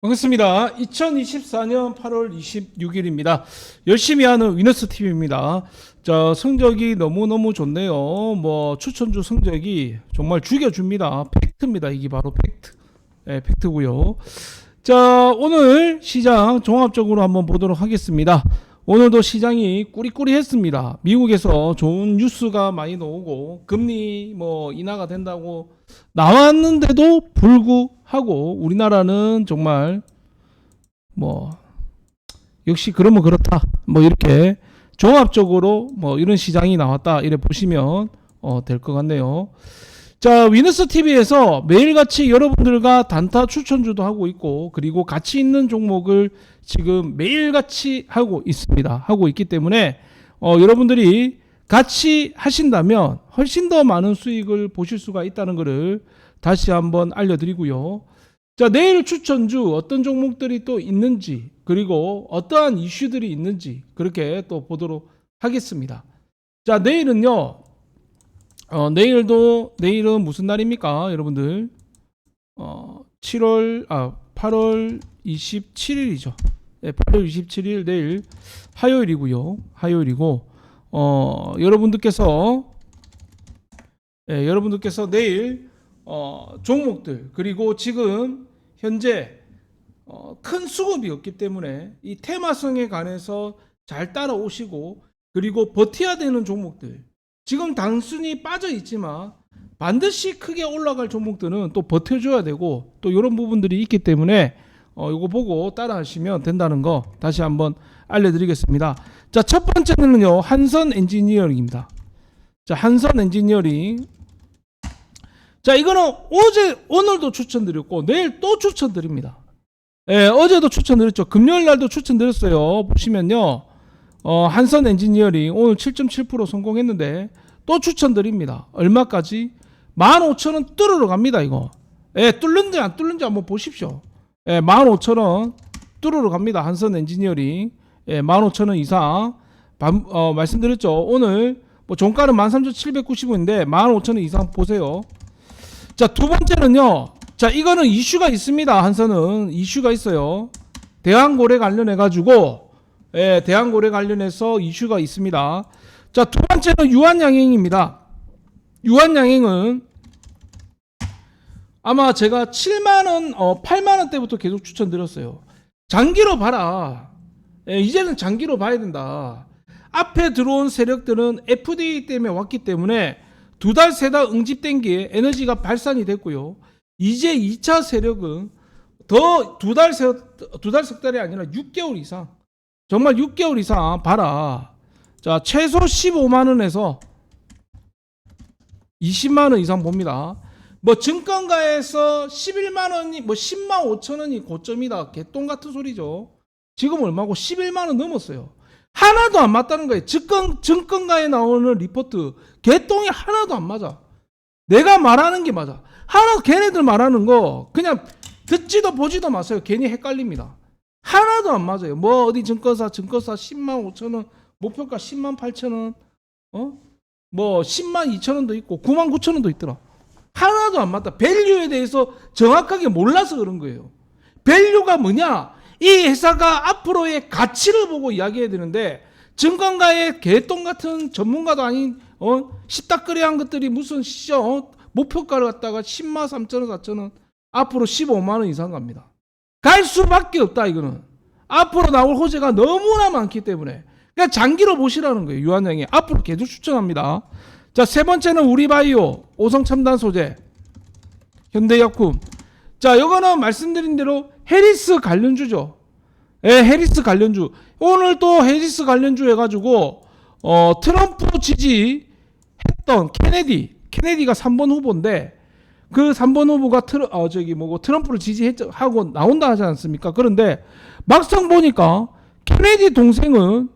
반갑습니다. 2024년 8월 26일입니다. 열심히 하는 위너스 TV입니다. 자, 성적이 너무너무 좋네요. 뭐, 추천주 성적이 정말 죽여줍니다. 팩트입니다. 이게 바로 팩트. 네, 팩트고요 자, 오늘 시장 종합적으로 한번 보도록 하겠습니다. 오늘도 시장이 꾸리꾸리했습니다. 미국에서 좋은 뉴스가 많이 나오고 금리 뭐 인하가 된다고 나왔는데도 불구 하고 우리나라는 정말 뭐 역시 그러면 그렇다 뭐 이렇게 종합적으로 뭐 이런 시장이 나왔다 이래 보시면 어, 될 것 같네요. 자 위너스 TV에서 매일같이 여러분들과 단타 추천주도 하고 있고 그리고 가치 있는 종목을 지금 매일같이 하고 있습니다. 하고 있기 때문에 어, 여러분들이 같이 하신다면 훨씬 더 많은 수익을 보실 수가 있다는 것을 다시 한번 알려드리고요. 자, 내일 추천주 어떤 종목들이 또 있는지 그리고 어떠한 이슈들이 있는지 그렇게 또 보도록 하겠습니다. 자, 내일은요. 어, 내일도 내일은 무슨 날입니까, 여러분들? 어, 7월 아 8월 27일이죠. 네, 8월 27일 내일 화요일이고요. 화요일이고 어, 여러분들께서 예, 여러분들께서 내일 어, 종목들 그리고 지금 현재 어, 큰 수급이 없기 때문에 이 테마성에 관해서 잘 따라오시고 그리고 버텨야 되는 종목들 지금 단순히 빠져 있지만 반드시 크게 올라갈 종목들은 또 버텨줘야 되고 또 이런 부분들이 있기 때문에 어, 이거 보고 따라하시면 된다는 거 다시 한번 알려드리겠습니다. 자, 첫 번째는요, 한선 엔지니어링입니다. 자, 한선 엔지니어링. 자, 이거는 어제, 오늘도 추천드렸고, 내일 또 추천드립니다. 예, 어제도 추천드렸죠. 금요일 날도 추천드렸어요. 보시면요, 어, 한선 엔지니어링 오늘 7.7% 성공했는데, 또 추천드립니다. 얼마까지? 15,000원 뚫으러 갑니다, 이거. 예, 뚫는지 안 뚫는지 한번 보십시오. 예, 15,000원 뚫으러 갑니다. 한선 엔지니어링. 예, 15,000원 이상. 반, 어, 말씀드렸죠. 오늘 뭐 종가는 13,790원인데 15,000원 이상 보세요. 자, 두 번째는요. 자, 이거는 이슈가 있습니다. 한선은 이슈가 있어요. 대한고래 관련해 가지고 예, 대한고래 관련해서 이슈가 있습니다. 자, 두 번째는 유한양행입니다. 유한양행은 아마 제가 7만 원, 어, 8만 원대부터 계속 추천드렸어요. 장기로 봐라. 예, 이제는 장기로 봐야 된다. 앞에 들어온 세력들은 FDA 때문에 왔기 때문에 두 달, 세 달 응집된 게 에너지가 발산이 됐고요. 이제 2차 세력은 더 두 달, 세, 두 달, 석 달이 아니라 6개월 이상. 정말 6개월 이상 봐라. 자, 최소 15만원에서 20만원 이상 봅니다. 뭐 증권가에서 11만 원이 뭐 10만 5천 원이 고점이다. 개똥 같은 소리죠. 지금 얼마고 11만 원 넘었어요. 하나도 안 맞다는 거예요. 증권 증권가에 나오는 리포트 개똥이 하나도 안 맞아. 내가 말하는 게 맞아. 하나 걔네들 말하는 거 그냥 듣지도 보지도 마세요. 괜히 헷갈립니다. 하나도 안 맞아요. 뭐 어디 증권사 증권사 10만 5천 원 목표가 10만 8천 원 어? 뭐 10만 2천 원도 있고 9만 9천 원도 있더라. 하나도 안 맞다. 밸류에 대해서 정확하게 몰라서 그런 거예요. 밸류가 뭐냐? 이 회사가 앞으로의 가치를 보고 이야기해야 되는데 증권가의 개똥 같은 전문가도 아닌 어 십다거리한 것들이 무슨 시죠 어? 목표가를 갖다가 10만 3천 원 4천 원 앞으로 15만 원 이상 갑니다. 갈 수밖에 없다 이거는. 앞으로 나올 호재가 너무나 많기 때문에 그러니까 장기로 보시라는 거예요. 유한양이 앞으로 계속 추천합니다. 자, 세 번째는 우리바이오, 오성 첨단 소재, 현대약품. 자, 이거는 말씀드린 대로 해리스 관련주죠. 예, 해리스 관련주. 오늘 또 해리스 관련주 해가지고, 어, 트럼프 지지했던 케네디, 케네디가 3번 후보인데, 그 3번 후보가 트러, 어, 저기 뭐고 트럼프를 지지하고 나온다 하지 않습니까? 그런데 막상 보니까 케네디 동생은,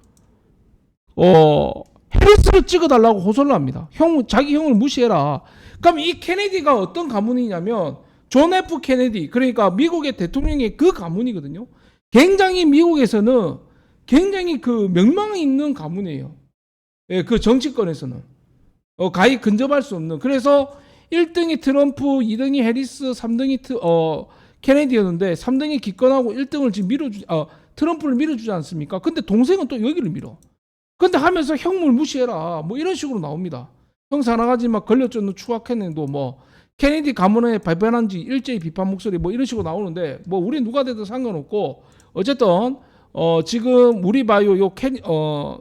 어, 해리스를 찍어달라고 호소를 합니다. 형, 자기 형을 무시해라. 그럼 이 케네디가 어떤 가문이냐면 존 F 케네디, 그러니까 미국의 대통령의 그 가문이거든요. 굉장히 미국에서는 굉장히 그 명망이 있는 가문이에요. 예, 그 정치권에서는. 어, 가히 근접할 수 없는. 그래서 1등이 트럼프, 2등이 해리스, 3등이 트, 어, 케네디였는데 3등이 기권하고 1등을 지금 밀어주 어, 트럼프를 밀어주지 않습니까? 근데 동생은 또 여기를 밀어. 근데 하면서 형물 무시해라. 뭐 이런 식으로 나옵니다. 형사 나가지 막 걸렸죠. 추악했는도 뭐 케네디 가문에 발변한 지 일제히 비판 목소리 뭐 이런 식으로 나오는데 뭐 우리 누가 돼도 상관없고 어쨌든 어 지금 우리 바이오 요 케, 어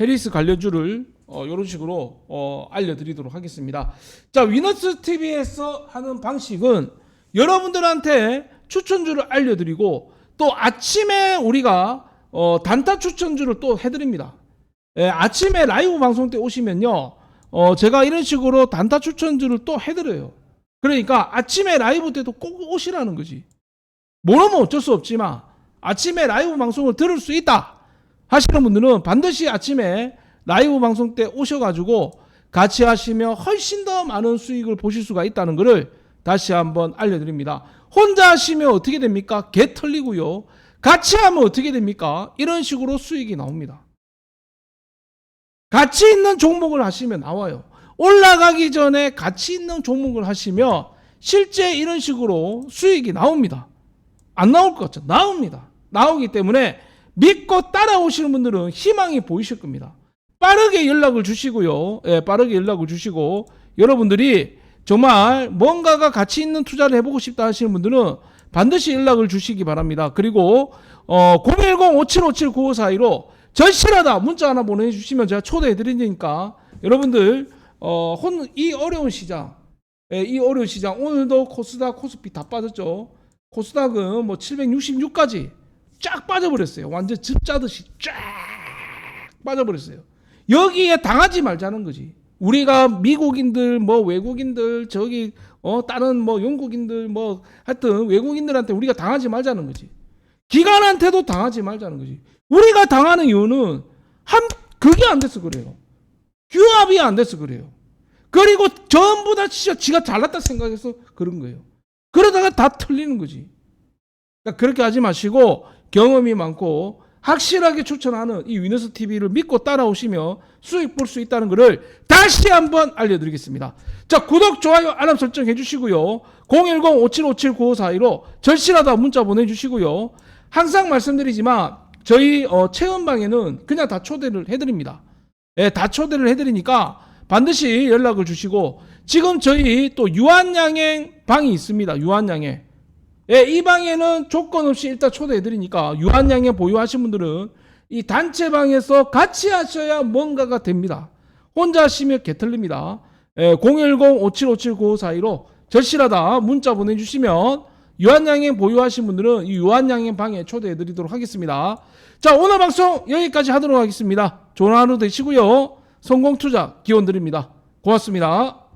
해리스 관련주를 어 이런 식으로 어 알려드리도록 하겠습니다. 자 위너스 TV에서 하는 방식은 여러분들한테 추천주를 알려드리고 또 아침에 우리가 어 단타 추천주를 또 해드립니다. 예, 아침에 라이브 방송 때 오시면요, 어 제가 이런 식으로 단타 추천주를 또 해드려요. 그러니까 아침에 라이브 때도 꼭 오시라는 거지. 모르면 어쩔 수 없지만 아침에 라이브 방송을 들을 수 있다 하시는 분들은 반드시 아침에 라이브 방송 때 오셔가지고 같이 하시면 훨씬 더 많은 수익을 보실 수가 있다는 것을 다시 한번 알려드립니다. 혼자 하시면 어떻게 됩니까? 개 털리고요. 같이 하면 어떻게 됩니까? 이런 식으로 수익이 나옵니다. 가치 있는 종목을 하시면 나와요. 올라가기 전에 가치 있는 종목을 하시면 실제 이런 식으로 수익이 나옵니다. 안 나올 것 같죠? 나옵니다. 나오기 때문에 믿고 따라오시는 분들은 희망이 보이실 겁니다. 빠르게 연락을 주시고요. 예, 빠르게 연락을 주시고 여러분들이 정말 뭔가가 가치 있는 투자를 해보고 싶다 하시는 분들은 반드시 연락을 주시기 바랍니다. 그리고 어, 010-5757-9542로 절실하다 문자 하나 보내주시면 제가 초대해 드리니까 여러분들 어, 혼, 이 어려운 시장 예, 이 어려운 시장 오늘도 코스닥 코스피 다 빠졌죠. 코스닥은 뭐 766까지 쫙 빠져버렸어요. 완전 즙 짜듯이 쫙 빠져버렸어요. 여기에 당하지 말자는 거지. 우리가 미국인들 뭐 외국인들 저기 어 다른 뭐 영국인들 뭐 하여튼 외국인들한테 우리가 당하지 말자는 거지. 기관한테도 당하지 말자는 거지. 우리가 당하는 이유는 한 그게 안 돼서 그래요. 규합이 안 돼서 그래요. 그리고 전부 다 진짜 지가 잘났다 생각해서 그런 거예요. 그러다가 다 틀리는 거지. 그러니까 그렇게 하지 마시고 경험이 많고 확실하게 추천하는 이 위너스 TV를 믿고 따라오시며 수익 볼 수 있다는 것을 다시 한번 알려드리겠습니다. 자, 구독, 좋아요, 알람 설정 해주시고요. 010-5757-9542로 절실하다 문자 보내주시고요. 항상 말씀드리지만 저희 어, 체험방에는 그냥 다 초대를 해드립니다. 예, 다 초대를 해드리니까 반드시 연락을 주시고 지금 저희 또 유한양행 방이 있습니다. 유한양행. 예, 이 방에는 조건 없이 일단 초대해드리니까 유한양행 보유하신 분들은 이 단체방에서 같이 하셔야 뭔가가 됩니다. 혼자 하시면 개틀립니다. 예, 010-5757-9542로 절실하다 문자 보내주시면 유한양행 보유하신 분들은 이 유한양행 방에 초대해 드리도록 하겠습니다. 자, 오늘 방송 여기까지 하도록 하겠습니다. 좋은 하루 되시고요. 성공 투자 기원 드립니다. 고맙습니다.